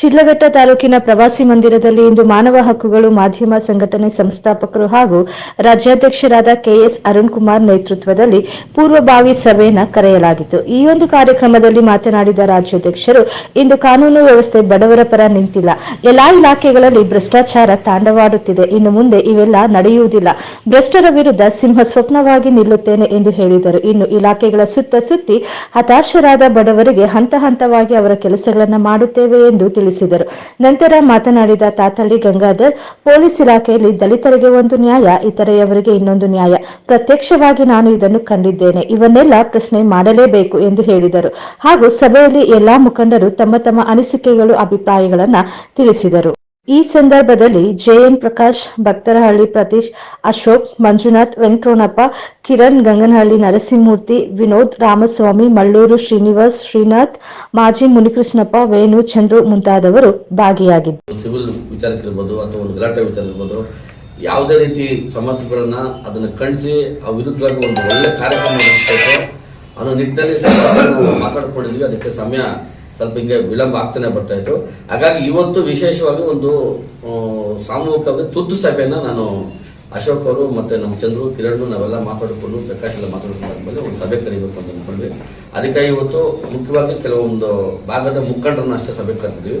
ಶಿಡ್ಲಘಟ್ಟ ತಾಲೂಕಿನ ಪ್ರವಾಸಿ ಮಂದಿರದಲ್ಲಿ ಇಂದು ಮಾನವ ಹಕ್ಕುಗಳು ಮಾಧ್ಯಮ ಸಂಘಟನೆ ಸಂಸ್ಥಾಪಕರು ಹಾಗೂ ರಾಜ್ಯಾಧ್ಯಕ್ಷರಾದ ಕೆಎಸ್ ಅರುಣ್ ಕುಮಾರ್ ನೇತೃತ್ವದಲ್ಲಿ ಪೂರ್ವಭಾವಿ ಸಭೆಯನ್ನು ಕರೆಯಲಾಗಿತ್ತು. ಈ ಒಂದು ಕಾರ್ಯಕ್ರಮದಲ್ಲಿ ಮಾತನಾಡಿದ ರಾಜ್ಯಾಧ್ಯಕ್ಷರು, ಇಂದು ಕಾನೂನು ವ್ಯವಸ್ಥೆ ಬಡವರ ಪರ ನಿಂತಿಲ್ಲ. ಎಲ್ಲಾ ಇಲಾಖೆಗಳಲ್ಲಿ ಭ್ರಷ್ಟಾಚಾರ ತಾಂಡವಾಡುತ್ತಿದೆ. ಇನ್ನು ಮುಂದೆ ಇವೆಲ್ಲ ನಡೆಯುವುದಿಲ್ಲ. ಭ್ರಷ್ಟರ ವಿರುದ್ಧ ಸಿಂಹ ಸ್ವಪ್ನವಾಗಿ ನಿಲ್ಲುತ್ತೇನೆ ಎಂದು ಹೇಳಿದರು. ಇನ್ನು ಇಲಾಖೆಗಳ ಸುತ್ತ ಸುತ್ತಿ ಹತಾಶರಾದ ಬಡವರಿಗೆ ಹಂತ ಹಂತವಾಗಿ ಅವರ ಕೆಲಸಗಳನ್ನು ಮಾಡುತ್ತೇವೆ ಎಂದು ತಿಳಿಸಿದರು. ನಂತರ ಮಾತನಾಡಿದ ತಾತಳ್ಳಿ ಗಂಗಾಧರ್, ಪೊಲೀಸ್ ಇಲಾಖೆಯಲ್ಲಿ ದಲಿತರಿಗೆ ಒಂದು ನ್ಯಾಯ, ಇತರೆಯವರಿಗೆ ಇನ್ನೊಂದು ನ್ಯಾಯ. ಪ್ರತ್ಯಕ್ಷವಾಗಿ ನಾನು ಇದನ್ನು ಕಂಡಿದ್ದೇನೆ. ಇವನ್ನೆಲ್ಲ ಪ್ರಶ್ನೆ ಮಾಡಲೇಬೇಕು ಎಂದು ಹೇಳಿದರು. ಹಾಗೂ ಸಭೆಯಲ್ಲಿ ಎಲ್ಲಾ ಮುಖಂಡರು ತಮ್ಮ ತಮ್ಮ ಅನಿಸಿಕೆಗಳು, ಅಭಿಪ್ರಾಯಗಳನ್ನು ತಿಳಿಸಿದರು. ಈ ಸಂದರ್ಭದಲ್ಲಿ ಜೆಎನ್ ಪ್ರಕಾಶ್, ಭಕ್ತರಹಳ್ಳಿ ಪ್ರತೀಶ್, ಅಶೋಕ್, ಮಂಜುನಾಥ್ ವೆಂಕಟ್ರೋಣಪ್ಪ ಕಿರಣ್ ಗಂಗನಹಳ್ಳಿ, ನರಸಿಂಹಮೂರ್ತಿ, ವಿನೋದ್ ರಾಮಸ್ವಾಮಿ ಮಳ್ಳೂರು ಶ್ರೀನಿವಾಸ್, ಶ್ರೀನಾಥ್, ಮಾಜಿ ಮುನಿಕೃಷ್ಣಪ್ಪ, ವೇಣು ಚಂದ್ರು ಮುಂತಾದವರು ಭಾಗಿಯಾಗಿದ್ದರು ಸಿವಿಲ್ ವಿಚಾರಕ್ಕಿರ್ಬೋದು ಅಥವಾ ಒಂದು ಗಲಾಟೆ ವಿಚಾರ ಇರ್ಬೋದು, ಯಾವುದೇ ರೀತಿ ಸಮಸ್ಯೆಗಳನ್ನ ಅದನ್ನ ಖಂಡಿಸಿ ಆ ವಿರುದ್ಧವಾಗಿ ಒಂದು ಒಳ್ಳೆ ಕಾರ್ಯಕ್ರಮ ನಡೆಸಬೇಕು ಅನ್ನೋ ನಿಟ್ಟಿನಲ್ಲಿ ಮಾತಾಡ್ಕೊಂಡಿದ್ವಿ. ಅದಕ್ಕೆ ಸಮಯ ಸ್ವಲ್ಪ ಹಿಂಗೆ ವಿಳಂಬ ಆಗ್ತಾನೆ ಬರ್ತಾ ಇತ್ತು. ಹಾಗಾಗಿ ಇವತ್ತು ವಿಶೇಷವಾಗಿ ಒಂದು ಸಾಮೂಹಿಕವಾಗಿ ತುರ್ತು ಸಭೆಯನ್ನ ನಾನು ಅಶೋಕ್ ಅವರು ಮತ್ತೆ ನಮ್ಮ ಚಂದ್ರು ಕಿರಣ್ ನಾವೆಲ್ಲ ಮಾತಾಡಿಕೊಂಡು ಪ್ರಕಾಶ್ ಎಲ್ಲ ಮೇಲೆ ಒಂದು ಸಭೆ ಕರಿಬೇಕು ಅಂತ ಅಂದ್ಕೊಂಡ್ವಿ ಅದಕ್ಕಾಗಿ ಇವತ್ತು ಮುಖ್ಯವಾಗಿ ಕೆಲವೊಂದು ಭಾಗದ ಮುಖಂಡರನ್ನ ಅಷ್ಟೇ ಸಭೆ ಕರೆದಿದ್ವಿ.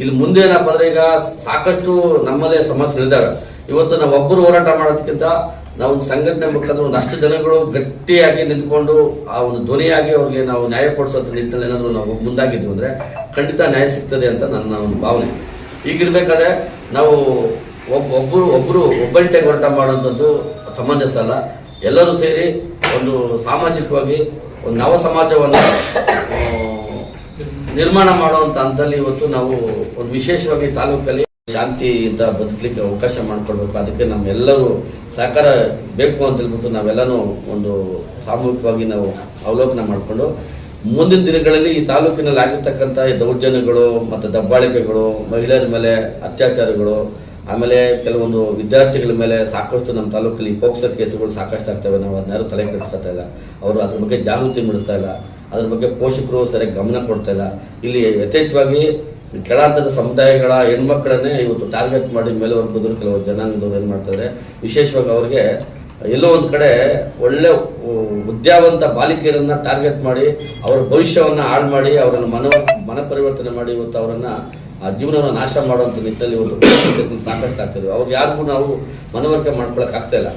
ಇಲ್ಲಿ ಮುಂದೆ ಏನಪ್ಪ ಅಂದ್ರೆ ಈಗ ಸಾಕಷ್ಟು ನಮ್ಮಲ್ಲೇ ಸಮಸ್ಯೆಗಳಿದ್ದಾವೆ ಇವತ್ತು ನಾವು ಒಬ್ಬರು ಹೋರಾಟ ಮಾಡೋದಕ್ಕಿಂತ ನಾವು ಸಂಘಟನೆ ಮುಖಾಂತರ ಒಂದು ಅಷ್ಟು ಜನಗಳು ಗಟ್ಟಿಯಾಗಿ ನಿಂತ್ಕೊಂಡು ಆ ಒಂದು ಧ್ವನಿಯಾಗಿ ಅವ್ರಿಗೆ ನಾವು ನ್ಯಾಯ ಕೊಡಿಸೋದ್ರ ನಿಟ್ಟಿನಲ್ಲಿ ಏನಾದರೂ ನಾವು ಮುಂದಾಗಿದ್ವು ಅಂದರೆ ಖಂಡಿತ ನ್ಯಾಯ ಸಿಗ್ತದೆ ಅಂತ ನನ್ನ ಒಂದು ಭಾವನೆ. ಈಗಿರ್ಬೇಕಾದ್ರೆ ನಾವು ಒಬ್ಬ ಒಬ್ಬರು ಒಬ್ಬರು ಒಬ್ಬಂಟೆ ಹೋರಾಟ ಮಾಡೋಂಥದ್ದು ಸಮಂಜಸ ಅಲ್ಲ. ಎಲ್ಲರೂ ಸೇರಿ ಒಂದು ಸಾಮಾಜಿಕವಾಗಿ ಒಂದು ನವ ಸಮಾಜವನ್ನು ನಿರ್ಮಾಣ ಮಾಡುವಂಥ ಹಂತದಲ್ಲಿ ಇವತ್ತು ನಾವು ಒಂದು ವಿಶೇಷವಾಗಿ ತಾಲೂಕಲ್ಲಿ ಶಾಂತಿಯಿಂದ ಬದುಕಲಿಕ್ಕೆ ಅವಕಾಶ ಮಾಡಿಕೊಡ್ಬೇಕು. ಅದಕ್ಕೆ ನಮ್ಮೆಲ್ಲರೂ ಸಹಕಾರ ಬೇಕು ಅಂತ ಹೇಳ್ಬಿಟ್ಟು ನಾವೆಲ್ಲನೂ ಒಂದು ಸಾಮೂಹಿಕವಾಗಿ ನಾವು ಅವಲೋಕನ ಮಾಡಿಕೊಂಡು ಮುಂದಿನ ದಿನಗಳಲ್ಲಿ ಈ ತಾಲೂಕಿನಲ್ಲಿ ಆಗಿರ್ತಕ್ಕಂಥ ದೌರ್ಜನ್ಯಗಳು ಮತ್ತು ದಬ್ಬಾಳಿಕೆಗಳು, ಮಹಿಳೆಯರ ಮೇಲೆ ಅತ್ಯಾಚಾರಗಳು, ಆಮೇಲೆ ಕೆಲವೊಂದು ವಿದ್ಯಾರ್ಥಿಗಳ ಮೇಲೆ ಸಾಕಷ್ಟು ನಮ್ಮ ತಾಲೂಕಲ್ಲಿ ಪೋಕ್ಸೋ ಕೇಸುಗಳು ಸಾಕಷ್ಟು ಆಗ್ತವೆ. ನಾವು ಅದನ್ನಾರು ತಲೆ ಕೆಡಿಸ್ಕೊತಾ ಇಲ್ಲ. ಅವರು ಅದ್ರ ಬಗ್ಗೆ ಜಾಗೃತಿ ಮೂಡಿಸ್ತಾ ಇಲ್ಲ. ಅದ್ರ ಬಗ್ಗೆ ಪೋಷಕರು ಸರಿಯಾಗಿ ಗಮನ ಕೊಡ್ತಾ ಇಲ್ಲ. ಇಲ್ಲಿ ಯಥೇಚ್ಛವಾಗಿ ಕೆಳಹಂತದ ಸಮುದಾಯಗಳ ಹೆಣ್ಮಕ್ಳನ್ನೇ ಇವತ್ತು ಟಾರ್ಗೆಟ್ ಮಾಡಿ ಮೇಲೆ ವರ್ಗದವರು ಕೆಲವು ಜನಾಂಗದವ್ರು ಏನು ಮಾಡ್ತಾರೆ, ವಿಶೇಷವಾಗಿ ಅವ್ರಿಗೆ ಎಲ್ಲೋ ಒಂದು ಕಡೆ ಒಳ್ಳೆ ಉದ್ಯಾವಂತ ಬಾಲಿಕೆಯರನ್ನ ಟಾರ್ಗೆಟ್ ಮಾಡಿ, ಅವರ ಭವಿಷ್ಯವನ್ನ ಹಾಳು ಮಾಡಿ, ಅವರನ್ನು ಮನ ಮನ ಪರಿವರ್ತನೆ ಮಾಡಿ ಇವತ್ತು ಅವರನ್ನ, ಆ ಜೀವನವನ್ನು ನಾಶ ಮಾಡುವಂತ ನಿಟ್ಟಿನಲ್ಲಿ ಇವತ್ತು ಸಾಕಷ್ಟು ಆಗ್ತದೆ ಅವ್ರು ಯಾರಿಗೂ ನಾವು ಮನವರಿಕೆ ಮಾಡ್ಕೊಳಕ್ ಆಗ್ತಾ ಇಲ್ಲ.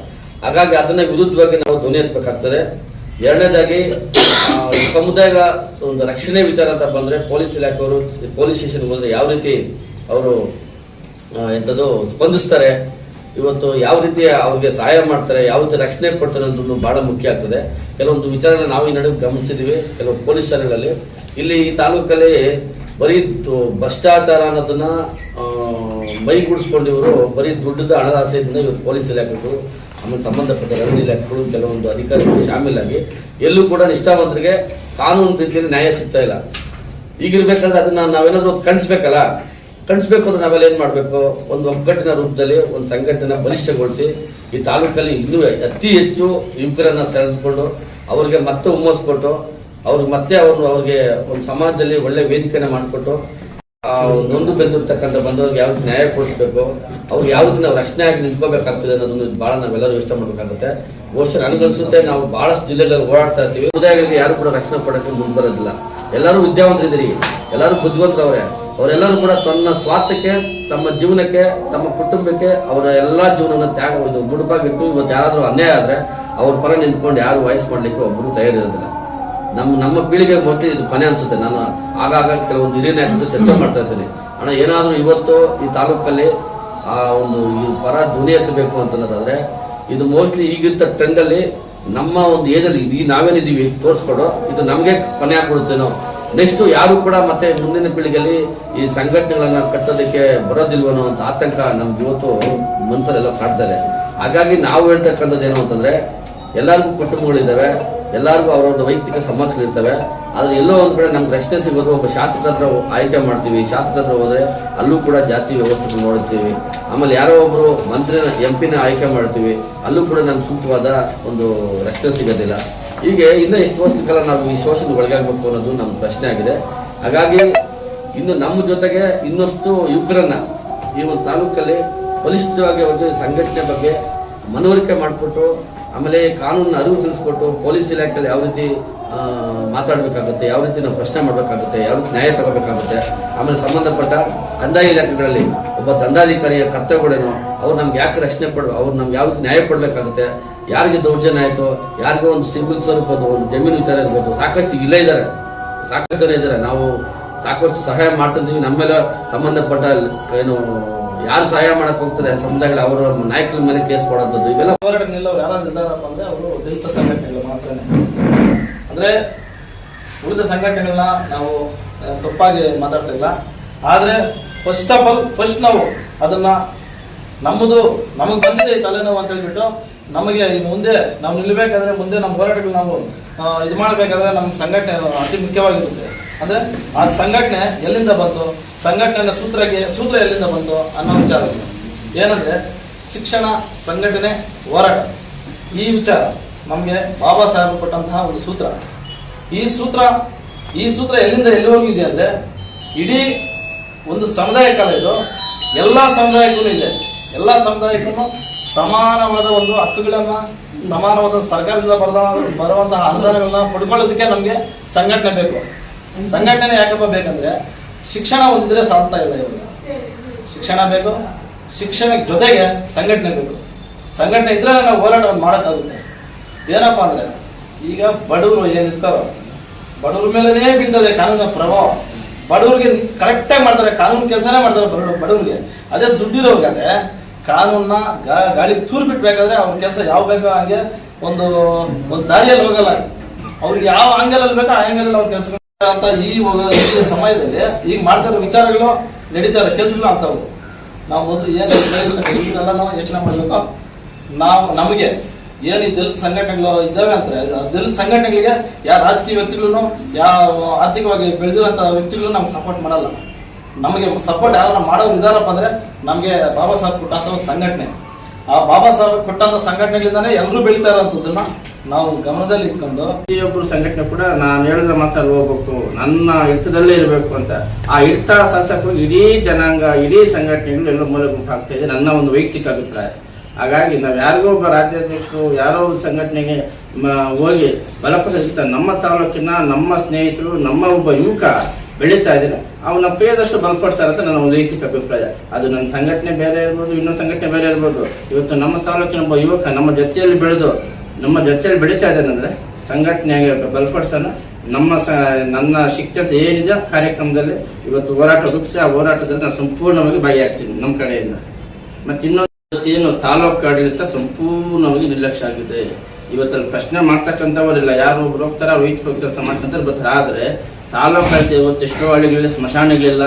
ಹಾಗಾಗಿ ಅದನ್ನ ವಿರುದ್ಧವಾಗಿ ನಾವು ಧ್ವನಿ ಎತ್ತಬೇಕಾಗ್ತದೆ ಎರಡನೇದಾಗಿ ಸಮುದಾಯದ ಒಂದು ರಕ್ಷಣೆ ವಿಚಾರ ಅಂತ ಬಂದರೆ ಪೊಲೀಸ್ ಇಲಾಖೆಯವರು ಪೊಲೀಸ್ ಸ್ಟೇಷನ್ಗೆ ಹೋದರೆ ಯಾವ ರೀತಿ ಅವರು ಎಂಥದ್ದು ಸ್ಪಂದಿಸ್ತಾರೆ, ಇವತ್ತು ಯಾವ ರೀತಿ ಅವ್ರಿಗೆ ಸಹಾಯ ಮಾಡ್ತಾರೆ, ಯಾವ ರೀತಿ ರಕ್ಷಣೆ ಕೊಡ್ತಾರೆ ಅನ್ನೋದು ಬಹಳ ಮುಖ್ಯ ಆಗ್ತದೆ. ಕೆಲವೊಂದು ವಿಚಾರನ ನಾವು ಈ ನಡುವೆ ಗಮನಿಸಿದ್ದೀವಿ ಕೆಲವು ಪೊಲೀಸ್ ಠಾಣೆಗಳಲ್ಲಿ ಇಲ್ಲಿ ಈ ತಾಲೂಕಲ್ಲಿ ಬರೀ ಭ್ರಷ್ಟಾಚಾರ ಅನ್ನೋದನ್ನ ಮೈಗೂಡಿಸ್ಕೊಂಡಿವರು ಬರೀ ದುಡ್ಡದ ಹಣದ ಆಸೆಯಿಂದ ಇವತ್ತು ಪೊಲೀಸ್ ಇಲಾಖೆಗಳು ಆಮೇಲೆ ಸಂಬಂಧಪಟ್ಟ ರೆವೆನ್ಯೂ ಇಲಾಖೆಗಳು, ಕೆಲವೊಂದು ಅಧಿಕಾರಿಗಳು ಶಾಮೀಲಾಗಿ ಎಲ್ಲೂ ಕೂಡ ನಿಷ್ಠಾವಂತರಿಗೆ ಕಾನೂನು ರೀತಿಯಲ್ಲಿ ನ್ಯಾಯ ಸಿಗ್ತಾ ಇಲ್ಲ. ಈಗಿರ್ಬೇಕಾದ್ರೆ ಅದನ್ನ ನಾವೇನಾದ್ರೂ ಒಂದು ಕಣಿಸ್ಬೇಕಲ್ಲ ಕಣಿಸ್ಬೇಕು ಅಂದ್ರೆ ನಾವೆಲ್ಲ ಏನು ಮಾಡಬೇಕು? ಒಂದು ಒಗ್ಗಟ್ಟಿನ ರೂಪದಲ್ಲಿ, ಒಂದು ಸಂಘಟನೆ ಬಲಿಷ್ಠಗೊಳಿಸಿ ಈ ತಾಲೂಕಲ್ಲಿ ಇನ್ನೂ ಅತಿ ಹೆಚ್ಚು ಯುವಕರನ್ನ ಸೆಳೆದುಕೊಂಡು ಅವ್ರಿಗೆ ಮತ್ತೆ ಹುಮ್ಮಸ್ಕೊಟ್ಟು ಅವ್ರಿಗೆ ಮತ್ತೆ ಅವ್ರು ಅವ್ರಿಗೆ ಒಂದು ಸಮಾಜದಲ್ಲಿ ಒಳ್ಳೆ ವೇದಿಕೆನ ಮಾಡಿಕೊಟ್ಟು ನೊಂದು ಬೆಂದಿರ್ತಕ್ಕಂಥ ಬಂದವ್ರಿಗೆ ಯಾವ್ದು ನ್ಯಾಯ ಕೊಡಿಸ್ಬೇಕು? ಅವ್ರು ಯಾವ್ದು ನಾವು ರಕ್ಷಣೆ ಆಗಿ ನಿಂತ್ಕೋಬೇಕಾಗ್ತದೆ ಅನ್ನೋದನ್ನು ಬಹಳ ನಾವೆಲ್ಲರೂ ಯೋಚನೆ ಮಾಡಬೇಕಾಗುತ್ತೆ. ಬಹುಶಃ ನನಗನ್ಸುತ್ತೆ ನಾವು ಭಾಳಷ್ಟು ಜಿಲ್ಲೆಗಳಲ್ಲಿ ಓಡಾಡ್ತಾ ಇರ್ತೀವಿ. ಸಮುದಾಯಗಳಿಗೆ ಯಾರು ಕೂಡ ರಕ್ಷಣೆ ಪಡೋಕೆ ಮುಂದೆ ಬರೋದಿಲ್ಲ. ಎಲ್ಲರೂ ಉದ್ಯಮಂತರಿದ್ದೀರಿ ಎಲ್ಲರೂ ಬುದ್ಧಿವಂತರವ್ರೆ. ಅವರೆಲ್ಲರೂ ಕೂಡ ತನ್ನ ಸ್ವಾರ್ಥಕ್ಕೆ, ತಮ್ಮ ಜೀವನಕ್ಕೆ, ತಮ್ಮ ಕುಟುಂಬಕ್ಕೆ ಅವರ ಎಲ್ಲ ಜೀವನವನ್ನು ತ್ಯಾಗ ಮುಡುಪಾಗಿಟ್ಟು ಇವತ್ತು ಯಾರಾದರೂ ಅನ್ಯಾಯ ಆದರೆ ಅವ್ರ ಪರ ನಿಂತ್ಕೊಂಡು ಯಾರು ವಾಯ್ಸ್ ಮಾಡ್ಲಿಕ್ಕೆ ಒಬ್ಬರು ತಯಾರಿರೋದಿಲ್ಲ. ನಮ್ಮ ನಮ್ಮ ಪೀಳಿಗೆ ಮೋಸ್ಟ್ಲಿ ಇದು ಕೊನೆ ಅನಿಸುತ್ತೆ. ನಾನು ಆಗಾಗ ಕೆಲವೊಂದು ಹಿರಿಯ ನಾಯಕರು ಚರ್ಚೆ ಮಾಡ್ತಾ ಇರ್ತೀನಿ. ಅಣ್ಣ ಏನಾದರೂ ಇವತ್ತು ಈ ತಾಲೂಕಲ್ಲಿ ಆ ಒಂದು ಈ ಪರ ಧ್ವನಿ ಎತ್ತಬೇಕು ಅಂತನ್ನೋದಾದರೆ ಇದು ಮೋಸ್ಟ್ಲಿ ಈಗಿದ್ದ ಟ್ರೆಂಡಲ್ಲಿ ನಮ್ಮ ಒಂದು ಏಜಲ್ಲಿ ಈ ನಾವೇನಿದ್ದೀವಿ ತೋರಿಸ್ಕೊಡು ಇದು ನಮಗೆ ಕೊನೆ ಆಗ್ಬಿಡುತ್ತೇನೋ. ನೆಕ್ಸ್ಟು ಯಾರು ಕೂಡ ಮತ್ತೆ ಮುಂದಿನ ಪೀಳಿಗೆಯಲ್ಲಿ ಈ ಸಂಘಟನೆಗಳನ್ನು ಕಟ್ಟೋದಕ್ಕೆ ಬರೋದಿಲ್ವನೋ ಅಂತ ಆತಂಕ ನಮ್ಗೆ ಇವತ್ತು ಮನಸ್ಸಲ್ಲೆಲ್ಲ ಕಾಡ್ತಾರೆ ಹಾಗಾಗಿ ನಾವು ಹೇಳ್ತಕ್ಕಂಥದ್ದು ಏನು ಅಂತಂದರೆ ಎಲ್ಲರಿಗೂ ಕುಟುಂಬಗಳಿದ್ದಾವೆ ಎಲ್ಲರಿಗೂ ಅವರವ್ರ ವೈಯಕ್ತಿಕ ಸಮಸ್ಯೆಗಳಿರ್ತವೆ ಆದರೆ ಎಲ್ಲೋ ಒಂದು ಕಡೆ ನಮ್ಗೆ ರಕ್ಷಣೆ ಸಿಗೋದು, ಒಬ್ಬ ಶಾಸಕರ ಹತ್ರ ಆಯ್ಕೆ ಮಾಡ್ತೀವಿ. ಶಾಸಕರ ಹತ್ರ ಹೋದರೆ ಅಲ್ಲೂ ಕೂಡ ಜಾತಿ ವ್ಯವಸ್ಥೆ ನೋಡ್ತೀವಿ ಆಮೇಲೆ ಯಾರೋ ಒಬ್ಬರು ಮಂತ್ರಿನ ಎಂ ಪಿನ ಆಯ್ಕೆ ಮಾಡ್ತೀವಿ. ಅಲ್ಲೂ ಕೂಡ ನಮ್ಗೆ ಸೂಕ್ತವಾದ ಒಂದು ರಕ್ಷಣೆ ಸಿಗೋದಿಲ್ಲ. ಹೀಗೆ ಇನ್ನೂ ಎಷ್ಟು ವರ್ಷಗಳ ನಾವು ಈ ಶೋಷಣೆ ಒಳಗಾಗಬೇಕು ಅನ್ನೋದು ನಮ್ಮ ಪ್ರಶ್ನೆ ಆಗಿದೆ. ಹಾಗಾಗಿ ಇನ್ನು ನಮ್ಮ ಜೊತೆಗೆ ಇನ್ನಷ್ಟು ಯುವಕರನ್ನ ಈ ಒಂದು ತಾಲೂಕಲ್ಲಿ ಬಲಿಷ್ಠವಾಗಿ ಅವ್ರಿಗೆ ಸಂಘಟನೆ ಬಗ್ಗೆ ಮನವರಿಕೆ ಮಾಡಿಕೊಟ್ಟು ಆಮೇಲೆ ಕಾನೂನಿನ ಅರಿವು ತಿಳಿಸ್ಕೊಟ್ಟು ಪೊಲೀಸ್ ಇಲಾಖೆಯಲ್ಲಿ ಯಾವ ರೀತಿ ಮಾತಾಡಬೇಕಾಗುತ್ತೆ, ಯಾವ ರೀತಿ ನಾವು ಪ್ರಶ್ನೆ ಮಾಡಬೇಕಾಗುತ್ತೆ, ಯಾವ ರೀತಿ ನ್ಯಾಯ ತಗೋಬೇಕಾಗುತ್ತೆ, ಆಮೇಲೆ ಸಂಬಂಧಪಟ್ಟ ಕಂದಾಯ ಇಲಾಖೆಗಳಲ್ಲಿ ಒಬ್ಬ ದಂಡಾಧಿಕಾರಿಯ ಕರ್ತವ್ಯಗಳೇನು, ಅವ್ರು ನಮ್ಗೆ ಯಾಕೆ ರಕ್ಷಣೆ ಕೊಡ, ಅವ್ರು ನಮ್ಗೆ ಯಾವ ರೀತಿ ನ್ಯಾಯ ಕೊಡಬೇಕಾಗುತ್ತೆ, ಯಾರಿಗೆ ದೌರ್ಜನ್ಯ ಆಯಿತು, ಯಾರಿಗೋ ಒಂದು ಸಿವಿಲ್ ಸ್ವರೂಪದ ಒಂದು ಜಮೀನು ವಿಚಾರ ಇರ್ಬೋದು, ಸಾಕಷ್ಟು ಇಲ್ಲ ಇದ್ದಾರೆ, ಸಾಕಷ್ಟು ಜನ ಇದ್ದಾರೆ, ನಾವು ಸಾಕಷ್ಟು ಸಹಾಯ ಮಾಡ್ತಿದ್ದೀವಿ ನಮ್ಮೆಲ್ಲ ಸಂಬಂಧಪಟ್ಟ ಏನು ಯಾರು ಸಹಾಯ ಮಾಡಕ್ ಹೋಗ್ತಾರೆ? ಸಮುದಾಯಗಳು ಅವರ ನಾಯಕರ ಮೇಲೆ ಕೇಸ್ ಕೊಡೋದು ಇವೆಲ್ಲ ಹೋರಾಟ ನಿಲ್ಲೋರು ಯಾರು ಇದ್ದಾರಪ್ಪ ಅಂದ್ರೆ ಅವರು ದಲಿತ ಸಂಘಟನೆಗಳು ಮಾತ್ರನೇ. ಅಂದ್ರೆ ಉಳಿದ ಸಂಘಟನೆಗಳನ್ನ ನಾವು ತಪ್ಪಾಗಿ ಮಾತಾಡ್ತಾ ಇಲ್ಲ. ಆದ್ರೆ ಫಸ್ಟ್ ಆಫ್ ಆಲ್ ಫಸ್ಟ್ ನಾವು ಅದನ್ನ ನಮ್ಮದು, ನಮಗೆ ಬಂದಿದೆ ಈ ತಲೆನೋವು ಅಂತ ಹೇಳ್ಬಿಟ್ಟು ನಮಗೆ ಮುಂದೆ ನಾವು ನಿಲ್ಲಬೇಕಾದ್ರೆ ಮುಂದೆ ನಮ್ಮ ಹೋರಾಟಗಳು ನಾವು ಇದು ಮಾಡಬೇಕಾದ್ರೆ ನಮ್ಮ ಸಂಘಟನೆ ಅತಿ ಮುಖ್ಯವಾಗಿರುತ್ತೆ. ಅಂದ್ರೆ ಆ ಸಂಘಟನೆ ಎಲ್ಲಿಂದ ಬಂತು? ಸಂಘಟನೆಯ ಸೂತ್ರಕ್ಕೆ, ಸೂತ್ರ ಎಲ್ಲಿಂದ ಬಂತು ಅನ್ನೋ ವಿಚಾರ. ಏನಂದ್ರೆ ಶಿಕ್ಷಣ ಸಂಘಟನೆ ಹೋರಾಟ. ಈ ವಿಚಾರ ನಮಗೆ ಬಾಬಾ ಸಾಹೇಬ್ ಕೊಟ್ಟಂತಹ ಒಂದು ಸೂತ್ರ. ಈ ಸೂತ್ರ ಈ ಸೂತ್ರ ಎಲ್ಲಿಂದ ಎಲ್ಲಿವರೆಗೂ ಇದೆ ಅಂದ್ರೆ ಇಡೀ ಒಂದು ಸಮುದಾಯ ಕಾಲ ಇದು. ಎಲ್ಲಾ ಸಮುದಾಯಕ್ಕೂ ಇದೆ. ಎಲ್ಲಾ ಸಮುದಾಯಕ್ಕೂ ಸಮಾನವಾದ ಒಂದು ಹಕ್ಕುಗಳನ್ನ, ಸಮಾನವಾದ ಸರ್ಕಾರದಿಂದ ಬರದ ಬರುವಂತಹ ಅನುದಾನಗಳನ್ನ ಪಡ್ಕೊಳ್ಳೋದಕ್ಕೆ ನಮಗೆ ಸಂಘಟನೆ ಬೇಕು. ಸಂಘಟನೆ ಯಾಕಪ್ಪ ಬೇಕಂದ್ರೆ ಶಿಕ್ಷಣ ಹೊಂದಿದ್ರೆ ಸಾಲ್ತಾ ಇಲ್ಲ ಇವಾಗ. ಶಿಕ್ಷಣ ಬೇಕು, ಶಿಕ್ಷಣ ಜೊತೆಗೆ ಸಂಘಟನೆ ಬೇಕು. ಸಂಘಟನೆ ಇದ್ರೆ ನಾವು ಹೋರಾಟವನ್ನು ಮಾಡೋಕ್ಕಾಗುತ್ತೆ. ಏನಪ್ಪಾ ಅಂದ್ರೆ, ಈಗ ಬಡವರು ಏನಿರ್ತಾರೋ, ಬಡವ್ರ ಮೇಲೇ ಬೀಳ್ತದೆ ಕಾನೂನಿನ ಪ್ರಭಾವ. ಬಡವ್ರಿಗೆ ಕರೆಕ್ಟಾಗಿ ಮಾಡ್ತಾರೆ, ಕಾನೂನು ಕೆಲಸನೇ ಮಾಡ್ತಾರೆ ಬಡ, ಬಡವ್ರಿಗೆ. ಅದೇ ದುಡ್ಡಿರೋಗಾದ್ರೆ ಕಾನೂನ್ನ ಗಾ- ಗಾಳಿ ತೂರ್ ಬಿಟ್ಬೇಕಾದ್ರೆ ಅವ್ರ ಕೆಲಸ ಯಾವ ಬೇಕೋ ಹಂಗೆ ಒಂದು ಒಂದು ದಾರಿಯಲ್ಲಿ ಹೋಗಲ್ಲ. ಅವ್ರಿಗೆ ಯಾವ ಆಂಗಲಲ್ಲಿ ಬೇಕೋ ಆ ಆಂಗಲಲ್ಲಿ ಅವ್ರ ಕೆಲಸ ಅಂತ ಈ ಸಮಯದಲ್ಲಿ ಈಗ ಮಾಡ್ತಾ ವಿಚಾರಗಳು ನಡೀತಾ ಇರೋ ಕೆಲಸಗಳು ಅಂತವು ನಾವು ಮೊದಲು ಏನು ನಾವು ಯೋಚನೆ ಮಾಡಬೇಕು. ನಾವು ನಮಗೆ ಏನು ಈ ದಲಿತ ಸಂಘಟನೆಗಳು ಇದ್ದಾವೆ ಅಂತ ದಲಿತ ಸಂಘಟನೆಗಳಿಗೆ ಯಾವ ರಾಜಕೀಯ ವ್ಯಕ್ತಿಗಳನ್ನು, ಯಾವ ಆರ್ಥಿಕವಾಗಿ ಬೆಳೆದಿರೋಂಥ ವ್ಯಕ್ತಿಗಳು ನಮ್ಗೆ ಸಪೋರ್ಟ್ ಮಾಡಲ್ಲ. ನಮಗೆ ಸಪೋರ್ಟ್ ಯಾರು ಮಾಡೋ ವಿಧಾನಪ್ಪ ಅಂದ್ರೆ ನಮಗೆ ಬಾಬಾ ಸಾಹೇಬ್ ಕೊಟ್ಟಂತ ಒಂದು ಸಂಘಟನೆ. ಆ ಬಾಬಾ ಸಾಹೇಬ್ ಕೊಟ್ಟಂತ ಸಂಘಟನೆಗಳಿಂದಾನೇ ಎಲ್ಲರೂ ಬೆಳೀತಾ ಇರೋಂಥದ್ದನ್ನ ನಾವು ಗಮನದಲ್ಲಿ ಇಟ್ಕೊಂಡು ಪ್ರತಿಯೊಬ್ಬರು ಸಂಘಟನೆ ಕೂಡ ನಾನು ಹೇಳಿದ ಅಲ್ಲಿ ಹೋಗ್ಬೇಕು. ನನ್ನ ಹಿಡಿತದಲ್ಲೇ ಇರಬೇಕು ಅಂತ. ಆ ಹಿಡಿತ ಸಾಧಿಸಕ್ಕೆ ಇಡೀ ಜನಾಂಗ, ಇಡೀ ಸಂಘಟನೆಗಳು ಎಲ್ಲ ಮೂಲ ಗುಂಪಾಗ್ತಾ ಇದೆ ನನ್ನ ಒಂದು ವೈಯಕ್ತಿಕ ಅಭಿಪ್ರಾಯ. ಹಾಗಾಗಿ ನಾವು ಯಾರಿಗೋ ಒಬ್ಬ ರಾಜ್ಯಾಧ್ಯಕ್ಷರು, ಯಾರೋ ಒಂದು ಸಂಘಟನೆಗೆ ಹೋಗಿ ಬಲಪಡಿಸಿದ ನಮ್ಮ ತಾಲೂಕಿನ ನಮ್ಮ ಸ್ನೇಹಿತರು, ನಮ್ಮ ಒಬ್ಬ ಯುವಕ ಬೆಳೀತಾ ಇದ್ದಾರೆ. ಅವನ ಪೇದಷ್ಟು ಬಲಪಡಿಸ್ತಾರೆ ಅಂತ ನನ್ನ ಒಂದು ವೈಯಕ್ತಿಕ ಅಭಿಪ್ರಾಯ. ಅದು ನನ್ನ ಸಂಘಟನೆ ಬೇರೆ ಇರ್ಬೋದು, ಇನ್ನೊಂದು ಸಂಘಟನೆ ಬೇರೆ ಇರ್ಬೋದು. ಇವತ್ತು ನಮ್ಮ ತಾಲೂಕಿನ ಒಬ್ಬ ಯುವಕ ನಮ್ಮ ಜೊತೆಯಲ್ಲಿ ಬೆಳೆದು ನಮ್ಮ ಜೊತೆಯಲ್ಲಿ ಬೆಳೀತಾ ಇದ್ದಾನಂದ್ರೆ ಸಂಘಟನೆಗೆ ಬಲಪಡಿಸೋಣ ನಮ್ಮ ಸ, ನನ್ನ ಶಿಕ್ಷಕ ಏನಿದೆ ಕಾರ್ಯಕ್ರಮದಲ್ಲಿ ಇವತ್ತು ಹೋರಾಟ ರೂಪಿಸಿ, ಆ ಹೋರಾಟದಲ್ಲಿ ನಾನು ಸಂಪೂರ್ಣವಾಗಿ ಭಾಗಿಯಾಗ್ತೀನಿ ನಮ್ಮ ಕಡೆಯಿಂದ. ಮತ್ತೆ ಇನ್ನೊಂದು ಏನು, ತಾಲೂಕು ಆಡಳಿತ ಸಂಪೂರ್ಣವಾಗಿ ನಿರ್ಲಕ್ಷ್ಯ ಆಗಿದೆ. ಇವತ್ತಲ್ಲಿ ಪ್ರಶ್ನೆ ಮಾಡ್ತಕ್ಕಂಥವರಿಲ್ಲ, ಯಾರು ಒಬ್ರು ಹೋಗ್ತಾರೆ, ಅವ್ರು ಈಚೆ ಹೋಗಿ ಕೆಲಸ ಬರ್ತಾರೆ. ಆದರೆ ತಾಲೂಕು ಆಡಳಿತ ಇವತ್ತು ಎಷ್ಟೋ ಹಳ್ಳಿಗಳಲ್ಲಿ, ಸ್ಮಶಾನಗಳಿಲ್ಲ.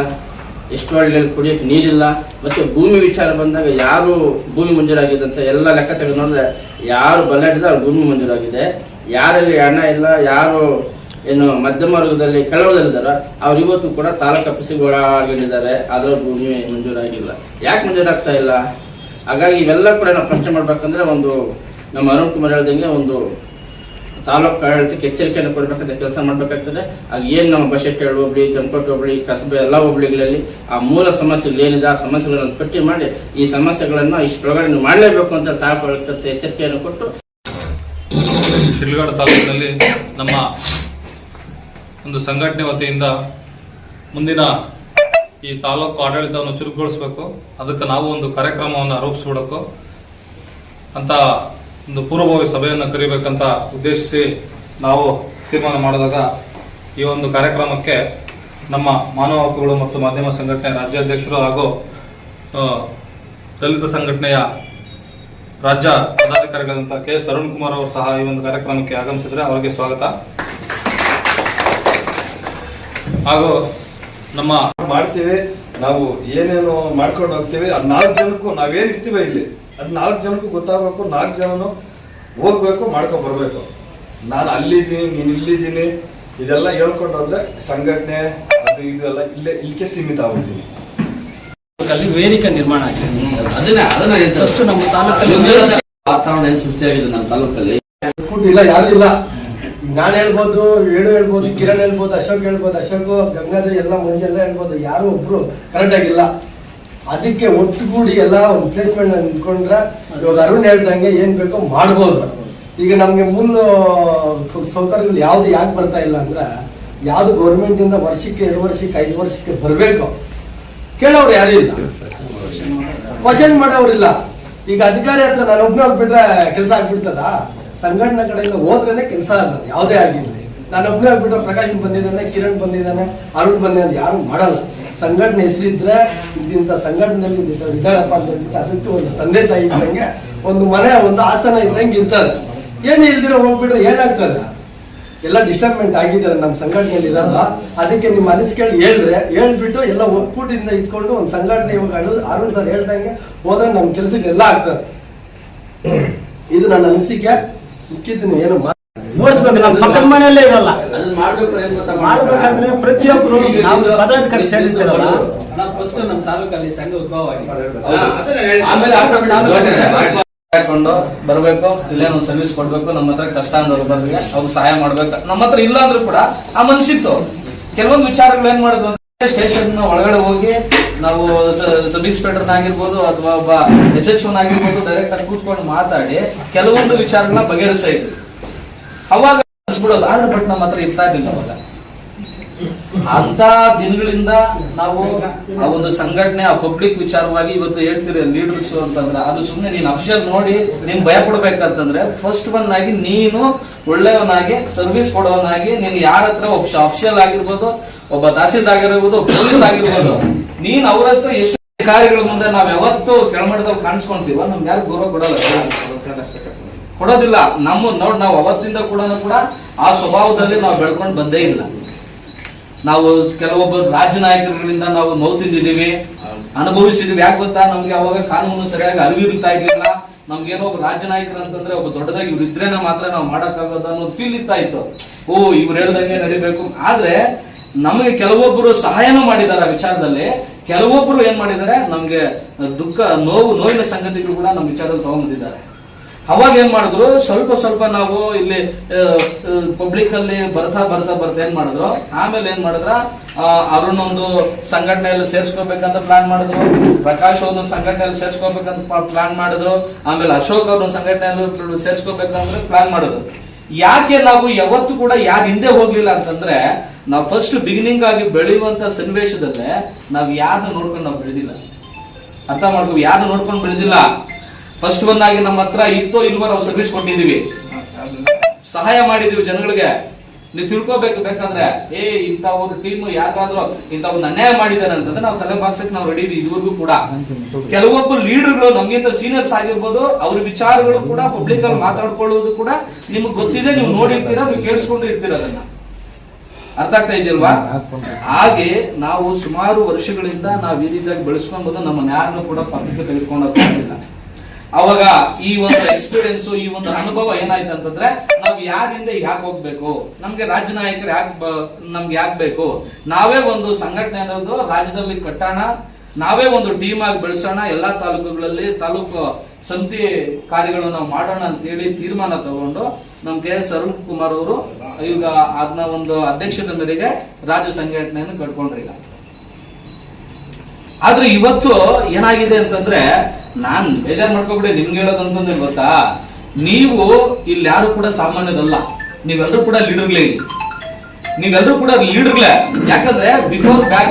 ಎಷ್ಟು ಹಳ್ಳಿಯಲ್ಲಿ ಕುಡಿಯೋಕ್ಕೆ ನೀರಿಲ್ಲ. ಮತ್ತು ಭೂಮಿ ವಿಚಾರ ಬಂದಾಗ ಯಾರು ಭೂಮಿ ಮಂಜೂರಾಗಿದೆ ಅಂತ ಎಲ್ಲ ಲೆಕ್ಕ ತೆಗೆದು ನೋಡಿದ್ರೆ ಯಾರು ಬಲ್ಲಾಡಿದ ಅವ್ರು ಭೂಮಿ ಮಂಜೂರಾಗಿದೆ. ಯಾರಲ್ಲಿ ಹಣ ಇಲ್ಲ, ಯಾರು ಏನು ಮಧ್ಯಮ ವರ್ಗದಲ್ಲಿ ಕೆಳವರ್ಗದಲ್ಲಿದ್ದಾರೋ ಅವ್ರು ಇವತ್ತು ಕೂಡ ತಾಲೂಕು ಆಫೀಸಿಗೆ ಒಳಗೊಂಡಿದ್ದಾರೆ ಅದರ ಭೂಮಿ ಮಂಜೂರಾಗಿಲ್ಲ. ಯಾಕೆ ಮಂಜೂರಾಗ್ತಾ ಇಲ್ಲ? ಹಾಗಾಗಿ ಇವೆಲ್ಲ ಕೂಡ ನಾವು ಪ್ರಶ್ನೆ ಮಾಡಬೇಕಂದ್ರೆ ಒಂದು ನಮ್ಮ ಅರುಣ್ ಕುಮಾರ್ ಹೇಳ್ದಂಗೆ ಒಂದು ತಾಲೂಕು ಆಡಳಿತಕ್ಕೆ ಎಚ್ಚರಿಕೆಯನ್ನು ಕೊಡಬೇಕಂತ ಕೆಲಸ ಮಾಡಬೇಕಾಗ್ತದೆ. ಆಗ ಏನು ನಮ್ಮ ಬಶೆಟ್ಟೇಳು ಹೋಬಳಿ ಜಮಕೋಟೆ ಹೋಬಳಿ, ಕಸಬೆ ಎಲ್ಲ ಹೋಬಳಿಗಳಲ್ಲಿ ಆ ಮೂಲ ಸಮಸ್ಯೆಗಳು ಏನಿದೆ, ಆ ಸಮಸ್ಯೆಗಳನ್ನು ಪಟ್ಟಿ ಮಾಡಿ ಈ ಸಮಸ್ಯೆಗಳನ್ನು ಇಷ್ಟೊಳಗಡೆ ಪ್ರಗಡೆ ಮಾಡಲೇಬೇಕು ಅಂತ ತಾಳ್ಕೊಳಕ್ಕೆ ಎಚ್ಚರಿಕೆಯನ್ನು ಕೊಟ್ಟು ಶಿಡ್ಲಘಟ್ಟ ತಾಲೂಕಿನಲ್ಲಿ ನಮ್ಮ ಒಂದು ಸಂಘಟನೆ ವತಿಯಿಂದ ಮುಂದಿನ ಈ ತಾಲೂಕು ಆಡಳಿತವನ್ನು ಚುರುಕುಗೊಳಿಸಬೇಕು. ಅದಕ್ಕೆ ನಾವು ಒಂದು ಕಾರ್ಯಕ್ರಮವನ್ನು ರೂಪಿಸ್ಬಿಡಬೇಕು ಅಂತ ಒಂದು ಪೂರ್ವಭಾವಿ ಸಭೆಯನ್ನು ಕರಿಬೇಕಂತ ಉದ್ದೇಶಿಸಿ ನಾವು ತೀರ್ಮಾನ ಮಾಡಿದಾಗ ಈ ಒಂದು ಕಾರ್ಯಕ್ರಮಕ್ಕೆ ನಮ್ಮ ಮಾನವ ಹಕ್ಕುಗಳು ಮತ್ತು ಮಾಧ್ಯಮ ಸಂಘಟನೆ ರಾಜ್ಯಾಧ್ಯಕ್ಷರು ಹಾಗೂ ದಲಿತ ಸಂಘಟನೆಯ ರಾಜ್ಯ ಪದಾಧಿಕಾರಿಗಳಂತ ಕೆ ಎಸ್ ಅರುಣ್ ಕುಮಾರ್ ಅವರು ಸಹ ಈ ಒಂದು ಕಾರ್ಯಕ್ರಮಕ್ಕೆ ಆಗಮಿಸಿದ್ರೆ ಅವರಿಗೆ ಸ್ವಾಗತ. ಹಾಗೂ ನಮ್ಮ ಮಾಡ್ತೀವಿ, ನಾವು ಏನೇನು ಮಾಡ್ಕೊಂಡು ಹೋಗ್ತೀವಿ ನಾಲ್ಕು ಜನಕ್ಕೂ ನಾವೇನ್ ಇರ್ತೀವಿ ಇಲ್ಲಿ. ಅದ್ ನಾಲ್ಕು ಜನಕ್ಕೂ ಗೊತ್ತಾಗಬೇಕು ನಾಲ್ಕು ಜನನು ಹೋಗ್ಬೇಕು ಮಾಡ್ಕೊಂಡು ಬರಬೇಕು. ನಾನು ಅಲ್ಲಿದ್ದೀನಿ ನೀನು ಇಲ್ಲಿದ್ದೀನಿ ಇದೆಲ್ಲ ಹೇಳ್ಕೊಂಡು ಹೋದ್ರೆ ಸಂಘಟನೆ ಅದು ಇದು ಎಲ್ಲ ಇಲ್ಲೇ ಇಲ್ಲಿಗೆ ಸೀಮಿತ ಆಗ್ಬಿಡ್ತೀನಿ. ಅಲ್ಲಿ ವೇದಿಕೆ ನಿರ್ಮಾಣ ಆಗಿದೆ. ಅದನ್ನ ಅದನ್ನ. ನಮ್ಮ ತಾಲೂಕಲ್ಲಿ ವಾತಾವರಣ ಏನು ಸೃಷ್ಟಿಯಾಗಿದೆ ನಮ್ಮ ತಾಲೂಕಲ್ಲಿ? ಇಲ್ಲ ಯಾರು ಇಲ್ಲ. ನಾನು ಹೇಳ್ಬೋದು ವೇಣು ಹೇಳ್ಬೋದು ಕಿರಣ್ ಹೇಳ್ಬೋದು ಅಶೋಕ್ ಹೇಳ್ಬೋದು ಅಶೋಕ್ ಗಂಗಾಧರ್ ಎಲ್ಲ ಮಂಜೆಲ್ಲ ಹೇಳ್ಬೋದು ಯಾರು ಒಬ್ರು ಕರೆಕ್ಟ್ ಆಗಿಲ್ಲ. ಅದಕ್ಕೆ ಒಟ್ಟುಗೂಡಿ ಎಲ್ಲ ಒಂದು ಪ್ಲೇಸ್ಮೆಂಟ್ ನಿಂತ್ಕೊಂಡ್ರೆ ಇವಾಗ ಅರುಣ್ ಹೇಳ್ದಂಗೆ ಏನ್ ಬೇಕೋ ಮಾಡ್ಬೋದು. ಈಗ ನಮ್ಗೆ ಮೂಲ ಸೌಕರ್ಯಗಳು ಯಾವ್ದು ಯಾಕೆ ಬರ್ತಾ ಇಲ್ಲ ಅಂದ್ರೆ, ಯಾವ್ದು ಗೌರ್ಮೆಂಟ್ ಇಂದ ವರ್ಷಕ್ಕೆ ಎರಡು ವರ್ಷಕ್ಕೆ ಐದು ವರ್ಷಕ್ಕೆ ಬರಬೇಕು. ಕೇಳೋರು ಯಾರು ಇಲ್ಲ. ಕ್ವಶನ್ ಮಾಡೋರಿಲ್ಲ. ಈಗ ಅಧಿಕಾರಿ ಹತ್ರ ನಾನು ಒಬ್ಬನೇ ಹೋಗ್ಬಿಟ್ರೆ ಕೆಲಸ ಆಗ್ಬಿಡ್ತದ? ಸಂಘಟನೆ ಕಡೆಯಿಂದ ಹೋದ್ರೇನೆ ಕೆಲಸ ಆಗಲ್ಲ ಯಾವುದೇ ಆಗಿರ್ಲಿ. ನಾನು ಒಬ್ಬನೇ ಹೋಗ್ಬಿಟ್ರೆ ಪ್ರಕಾಶ್ ಬಂದಿದ್ದಾನೆ, ಕಿರಣ್ ಬಂದಿದ್ದಾನೆ, ಅರುಣ್ ಬಂದಿದ್ದಾನೆ, ಯಾರು ಮಾಡಲ್ಲ. ಸಂಘಟನೆ ಹೆಸರಿದ್ರೆ ಇದಿಂಥ ಸಂಘಟನೆಯಲ್ಲಿ ಇದ್ದಾರಪ್ಪ ಅಂತ ಅದಕ್ಕೆ ಒಂದು ತಂದೆ ತಾಯಿ ಇದ್ದಂಗೆ ಒಂದು ಮನೆ, ಒಂದು ಆಸನ ಇದ್ದಂಗೆ ಇರ್ತಾರೆ. ಏನು ಇಲ್ದಿರ ಹೋಗ್ಬಿಟ್ರೆ ಏನಾಗ್ತಲ್ಲ ಎಲ್ಲ ಡಿಸ್ಟರ್ಬ್ಮೆಂಟ್ ಆಗಿದ್ದಾರೆ ನಮ್ಮ ಸಂಘಟನೆಯಲ್ಲಿ ಇರಲ್ಲ ಅದಕ್ಕೆ ನಿಮ್ಮ ಮನಸ್ಸು ಕೇಳಿ ಹೇಳಿದ್ರೆ, ಹೇಳ್ಬಿಟ್ಟು ಎಲ್ಲ ಒಕ್ಕೂಟದಿಂದ ಇದ್ಕೊಂಡು ಒಂದು ಸಂಘಟನೆ ಇವಾಗ ಅರುಣ್ ಸರ್ ಹೇಳ್ದಂಗೆ ಹೋದ್ರೆ ನಮ್ಮ ಕೆಲಸಕ್ಕೆಲ್ಲ ಆಗ್ತದೆ. ಇದು ನನ್ನ ಅನಿಸಿಕೆ. ಮುಖ್ಯದನ್ನು ಏನು ನೋಡಿಸ್ಬೇಕು ನಮ್ಮ ಪಕ್ಕದ ಮನೆಯಲ್ಲೇ ಇರಲ್ಲ. ಮಾಡ್ಬೇಕಂದ್ರೆ ಪ್ರತಿಯೊಬ್ರು ನಾವು ಪದಾಧಿಕಾರಿ ಸೇರಿರ್ತೀರಲ್ಲ ಫಸ್ಟ್ ನಮ್ಮ ತಾಲೂಕಲ್ಲಿ ಸಂಘ ಉದ್ಭವ. ಆಗಿದೆ ಹಾಕೊಂಡು ಬರ್ಬೇಕು. ಇಲ್ಲೇನು ಸರ್ವಿಸ್ ಕೊಡ್ಬೇಕು. ನಮ್ಮ ಹತ್ರ ಕಷ್ಟ ಅಂದವ್ರು ಬರ್ಬೇಕು ಅವ್ರಿಗೆ ಸಹಾಯ ಮಾಡ್ಬೇಕು. ನಮ್ಮ ಹತ್ರ ಇಲ್ಲ ಅಂದ್ರೂ ಕೂಡ ಆ ಮನ್ಸಿತ್ತು ಕೆಲವೊಂದು ವಿಚಾರಗಳು ಏನ್ ಮಾಡುದು ಅಂದ್ರೆ ಸ್ಟೇಷನ್ ಒಳಗಡೆ ಹೋಗಿ ನಾವು ಸಬ್ ಇನ್ಸ್ಪೆಕ್ಟರ್ ಆಗಿರ್ಬೋದು ಅಥವಾ ಒಬ್ಬ ಎಸ್ ಎಚ್ ಆಗಿರ್ಬೋದು ಡೈರೆಕ್ಟ್ ಆಗಿ ಕೂತ್ಕೊಂಡು ಮಾತಾಡಿ ಕೆಲವೊಂದು ವಿಚಾರಗಳನ್ನ ಬಗೆಹರಿಸ್ತಾ ಇದ್ವಿ. ಅವಾಗ ಅನ್ಸ್ಬಿಡೋದು ಆದ್ರೆ ಬಟ್ ನಮ್ಮ ಹತ್ರ ಇರ್ತಾ ಇರ್ಲಿಲ್ಲ ಅವಾಗ. ಅಂತ ದಿನಗಳಿಂದ ನಾವು ಆ ಒಂದು ಸಂಘಟನೆ, ಆ ಪಬ್ಲಿಕ್ ವಿಚಾರವಾಗಿ ಇವತ್ತು ಹೇಳ್ತೀರಿ ಲೀಡರ್ಸ್ ಅಂತಂದ್ರೆ, ಅದು ಸುಮ್ಮನೆ ನೀನು ಅಫಿಷಿಯಲ್ ನೋಡಿ, ನೀನ್ ಭಯ ಕೊಡ್ಬೇಕಂತಂದ್ರೆ ಫಸ್ಟ್ ಒನ್ ಆಗಿ ನೀನು ಒಳ್ಳೆಯವನಾಗಿ ಸರ್ವಿಸ್ ಕೊಡೋವನಾಗಿ, ನೀನು ಯಾರ ಹತ್ರ ಒಬ್ಬ ಅಫಿಷಿಯಲ್ ಆಗಿರ್ಬೋದು, ಒಬ್ಬ ತಹಸೀಲ್ದಾರ್ ಆಗಿರ್ಬೋದು ಪೊಲೀಸ್ ಆಗಿರ್ಬೋದು, ನೀನ್ ಅವ್ರ ಹತ್ರ ಎಷ್ಟು ಅಧಿಕಾರಿಗಳ ಮುಂದೆ ನಾವ್ ಯಾವತ್ತು ಕೆಳಮಟ್ಟದಲ್ಲಿ ಕಾಣಿಸ್ಕೊಂತೀವೋ, ನಮ್ಗೆ ಯಾರು ಗೌರವ ಕೊಡಲ್ಲ. ಕೊಡೋದಿಲ್ಲ. ನಮ್ಮ ನೋಡ್ ನಾವು ಅವತ್ತಿಂದ ಕೂಡ ಕೂಡ ಆ ಸ್ವಭಾವದಲ್ಲಿ ನಾವು ಬೆಳ್ಕೊಂಡು ಬಂದೇ ಇಲ್ಲ. ನಾವು ಕೆಲವೊಬ್ಬರು ರಾಜ್ಯ ನಾಯಕರುಗಳಿಂದ ನಾವು ನೋವು ತಿಂದಿದ್ದೀವಿ ಅನುಭವಿಸಿದೀವಿ ಯಾಕೆ ಗೊತ್ತಾ? ನಮ್ಗೆ ಅವಾಗ ಕಾನೂನು ಸರಿಯಾಗಿ ಅರಿವಿರುತ್ತಾ ಇರ್ಲಿಲ್ಲ. ನಮ್ಗೇನೋ ಒಬ್ಬ ರಾಜ್ಯ ನಾಯಕರು ಅಂತಂದ್ರೆ ಒಬ್ಬ ದೊಡ್ಡದಾಗಿ ಇವ್ರು ಇದ್ರೇನೆ ಮಾತ್ರ ನಾವು ಮಾಡಕ್ಕಾಗೋದು ಅನ್ನೋದು ಫೀಲ್ ಇರ್ತಾ ಇತ್ತು. ಓ, ಇವ್ರು ಹೇಳ್ದಂಗೆ ನಡಿಬೇಕು. ಆದ್ರೆ ನಮಗೆ ಕೆಲವೊಬ್ಬರು ಸಹಾಯನೂ ಮಾಡಿದ್ದಾರೆ ಆ ವಿಚಾರದಲ್ಲಿ. ಕೆಲವೊಬ್ಬರು ಏನ್ ಮಾಡಿದ್ದಾರೆ? ನಮ್ಗೆ ದುಃಖ, ನೋವು, ನೋವಿನ ಸಂಗತಿಗಳು ಕೂಡ ನಮ್ಮ ವಿಚಾರದಲ್ಲಿ ತಗೊಂಡ್ಬಂದಿದ್ದಾರೆ. ಅವಾಗ ಏನ್ ಮಾಡಿದ್ರು? ಸ್ವಲ್ಪ ಸ್ವಲ್ಪ ನಾವು ಇಲ್ಲಿ ಪಬ್ಲಿಕ್ ಅಲ್ಲಿ ಬರ್ತಾ ಬರ್ತಾ ಬರ್ತಾ ಏನ್ ಮಾಡಿದ್ರು? ಆಮೇಲೆ ಏನ್ ಮಾಡಿದ್ರ? ಅರುಣ್ ಸಂಘಟನೆಯಲ್ಲಿ ಸೇರ್ಸ್ಕೋಬೇಕಂತ ಪ್ಲಾನ್ ಮಾಡಿದ್ರು. ಪ್ರಕಾಶ್ ಅವ್ರನ್ನ ಸಂಘಟನೆಯಲ್ಲಿ ಸೇರ್ಸ್ಕೋಬೇಕಂತ ಪ್ಲಾನ್ ಮಾಡಿದ್ರು. ಆಮೇಲೆ ಅಶೋಕ್ ಅವ್ರನ್ನ ಸಂಘಟನೆಯಲ್ಲಿ ಸೇರ್ಸ್ಕೋಬೇಕಂದ್ರೆ ಪ್ಲಾನ್ ಮಾಡಿದ್ರು. ಯಾಕೆ ನಾವು ಯಾವತ್ತು ಕೂಡ ಯಾರು ಹಿಂದೆ ಹೋಗ್ಲಿಲ್ಲ ಅಂತಂದ್ರೆ, ನಾವು ಫಸ್ಟ್ ಬಿಗಿನಿಂಗ್ ಆಗಿ ಬೆಳೆಯುವಂತ ಸನ್ನಿವೇಶದಲ್ಲೇ ನಾವು ಯಾರನ್ನ ನೋಡ್ಕೊಂಡು ನಾವು ಬೆಳೆದಿಲ್ಲ. ಅರ್ಥ ಮಾಡ್ಕೋ ಯಾರು ನೋಡ್ಕೊಂಡು ಬೆಳೆದಿಲ್ಲ? ಫಸ್ಟ್ ಆಗಿ ನಮ್ಮ ಹತ್ರ ಇತ್ತೋ ಇಲ್ವೋ ನಾವು ಸರ್ವಿಸ್ ಕೊಟ್ಟಿದ್ದೀವಿ. ಸಹಾಯ ಮಾಡಿದೀವಿ ಜನಗಳಿಗೆ. ನೀವು ತಿಳ್ಕೊಬೇಕು, ಬೇಕಂದ್ರೆ, ಏ ಇಂತ ಒಂದು ಟೀಮ್ ಯಾಕಾದ್ರೂ ಇಂತ ಒಂದು ಅನ್ಯಾಯ ಮಾಡಿದ್ದಾರೆ ಅಂತಂದ್ರೆ ನಾವು ತಲೆ ಬಾಗ್ಸಕ್ಕೆ ನಾವು ರೆಡಿ ಇದೀವಿ ಇದುವರೆಗೂ ಕೂಡ. ಕೆಲವೊಬ್ಬರು ಲೀಡರ್ಗಳು ನಮ್ಗಿಂತ ಸೀನಿಯರ್ಸ್ ಆಗಿರ್ಬೋದು, ಅವ್ರ ವಿಚಾರಗಳು ಕೂಡ ಪಬ್ಲಿಕ್ ಅಲ್ಲಿ ಮಾತಾಡ್ಕೊಳ್ಳೋದು ಕೂಡ ನಿಮ್ಗೆ ಗೊತ್ತಿದೆ, ನೀವು ನೋಡಿರ್ತೀರಾ, ನೀವು ಕೇಳಿಸ್ಕೊಂಡು ಇರ್ತೀರ ಅದನ್ನ. ಅರ್ಥ ಆಗ್ತಾ ಇದೆಯಲ್ವಾ? ಹಾಗೆ ನಾವು ಸುಮಾರು ವರ್ಷಗಳಿಂದ ನಾವು ಈ ರೀತಿಯಾಗಿ ಬೆಳೆಸ್ಕೊಂಡು ನಮ್ಮ ಯಾರನ್ನು ಕೂಡ ಪಕ್ಕಕ್ಕೆ ತೆಗೆದುಕೊಂಡು ಹೋಗ್ತಿಲ್ಲ ಅವಾಗ ಈ ಒಂದು ಎಕ್ಸ್ಪೀರಿಯನ್ಸ್ ಈ ಒಂದು ಅನುಭವ ಏನಾಯ್ತು ಅಂತಂದ್ರೆ ನಾವ್ ಯಾರಿಂದ ಯಾಕೆ ಹೋಗ್ಬೇಕು? ನಮ್ಗೆ ರಾಜ್ಯ ನಾಯಕರು ಯಾಕೆ ನಮ್ಗೆ ಯಾಕೆ ಬೇಕು? ನಾವೇ ಒಂದು ಸಂಘಟನೆ ಅನ್ನೋದು ರಾಜ್ಯದಲ್ಲಿ ಕಟ್ಟೋಣ. ನಾವೇ ಒಂದು ಟೀಮ್ ಆಗಿ ಬೆಳೆಸೋಣ. ಎಲ್ಲಾ ತಾಲೂಕುಗಳಲ್ಲಿ ತಾಲೂಕು ಸಮಿತಿ ಕಾರ್ಯಗಳನ್ನು ನಾವು ಮಾಡೋಣ ಅಂತ ಹೇಳಿ ತೀರ್ಮಾನ ತಗೊಂಡು ನಮ್ ಕೆ ಎಸ್ ಅರುಣ್ ಕುಮಾರ್ ಅವರು ಈಗ ಅದನ್ನ ಒಂದು ಅಧ್ಯಕ್ಷದ ಮೇರೆಗೆ ರಾಜ್ಯ ಸಂಘಟನೆಯನ್ನು ಕಟ್ಕೊಂಡ್ರಿ ಈಗ. ಆದ್ರೆ ಇವತ್ತು ಏನಾಗಿದೆ ಅಂತಂದ್ರೆ ನಾನ್ ಬೇಜಾರ್ ಮಾಡ್ಕೋಬಿಡಿ, ನಿಮ್ಗೆ ಹೇಳೋದು ಅಂತಂದ್ರೆ ಗೊತ್ತಾ? ನೀವು ಇಲ್ಲಿ ಯಾರು ಕೂಡ ಸಾಮಾನ್ಯರಲ್ಲ. ನೀವೆಲ್ಲರೂ ಕೂಡ ಲೀಡರ್ಗಳೇ ನೀವೆಲ್ಲರೂ ಕೂಡ ಲೀಡರ್ಗಳೇ. ಯಾಕಂದ್ರೆ ಬಿಫೋರ್ ಬ್ಯಾಕ್